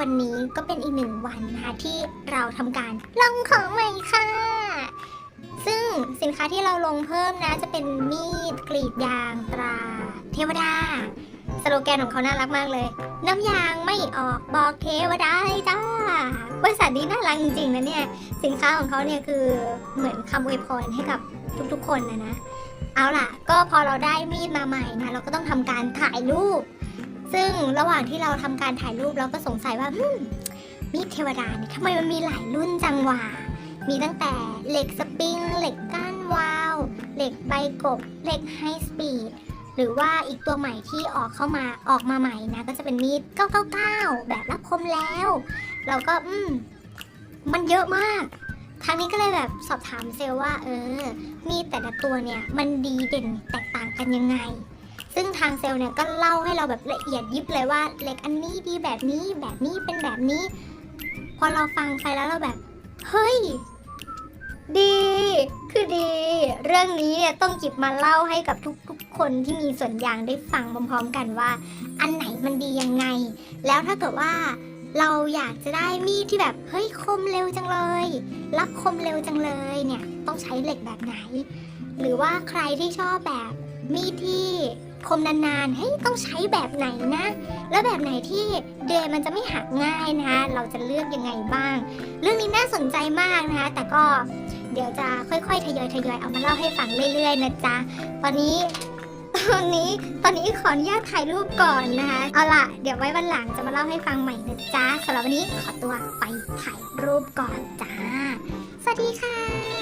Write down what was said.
วันนี้ก็เป็นอีกหนึ่งวันนะคะที่เราทำการลงของใหม่ค่ะ ซึ่งสินค้าที่เราลงเพิ่มนะจะเป็นมีดกรีดยางตรา เทวดา สโลแกนของเขาน่ารักมากเลย น้ำยางไม่ออกบอกเทวดาเลยจ้าบริษัทนี้น่ารักจริงๆนะเนี่ย สินค้าของเขาเนี่ยคือเหมือนคำอวยพรให้กับทุกๆ คนนะนะ เอาล่ะ ก็พอเราได้มีดมาใหม่นะเราก็ต้องทำการถ่ายรูป ซึ่งระหว่างที่เราทำการถ่ายรูปเราก็สงสัยว่ามมีดเทวดาเนี่ยทำไมมันมีหลายรุ่นจังวะมีตั้งแต่เหล็กสปริงเหล็กก้านวาว เหล็กใบกบ เหล็กไฮสปีดหรือว่าอีกตัวใหม่ที่ออกเข้ามาออกมาใหม่นะก็จะเป็นมีด 999 แบบรับคมแล้ว เราก็อืมมันเยอะมาก ทางนี้ก็เลยแบบสอบถามเซลว่า เออ มีแต่ละตัวเนี่ย มันดีเด่นแตกต่างกันยังไง ซึ่งทางเซลล์เนี่ยก็เล่าให้เราแบบละเอียดยิบเลยว่าเหล็กอันนี้ดีแบบนี้แบบนี้เป็นแบบนี้ พอเราฟังไปแล้วเราแบบ เฮ้ย ดี คือดี เรื่องนี้เนี่ยต้องจิบมาเล่าให้กับทุกๆคนที่มีส่วนยางได้ฟังพร้อมๆกันว่า อันไหนมันดียังไง แล้วถ้าเกิดว่าเราอยากจะได้มีดที่แบบเฮ้ยคมเร็วจังเลยรับคมเร็วจังเลยเนี่ยต้องใช้เหล็กแบบไหน หรือว่าใครที่ชอบแบบมีดที่ คมนานๆเฮ้ยต้องใช้แบบไหนนะ แล้วแบบไหนที่เดย์มันจะไม่หักง่ายนะคะ เราจะเลือกยังไงบ้าง เรื่องนี้น่าสนใจมากนะคะ แต่ก็เดี๋ยวจะค่อยๆ ทยอยทยอยเอามาเล่าให้ฟังเรื่อยๆนะจ๊ะตอนนี้ตอนนี้ตอนนี้ขออนุญาตถ่ายรูปก่อนนะคะ เอาล่ะ เดี๋ยวไว้วันหลังจะมาเล่าให้ฟังใหม่นะจ๊ะสำหรับวันนี้ขอตัวไปถ่ายรูปก่อนจ้า สวัสดีค่ะ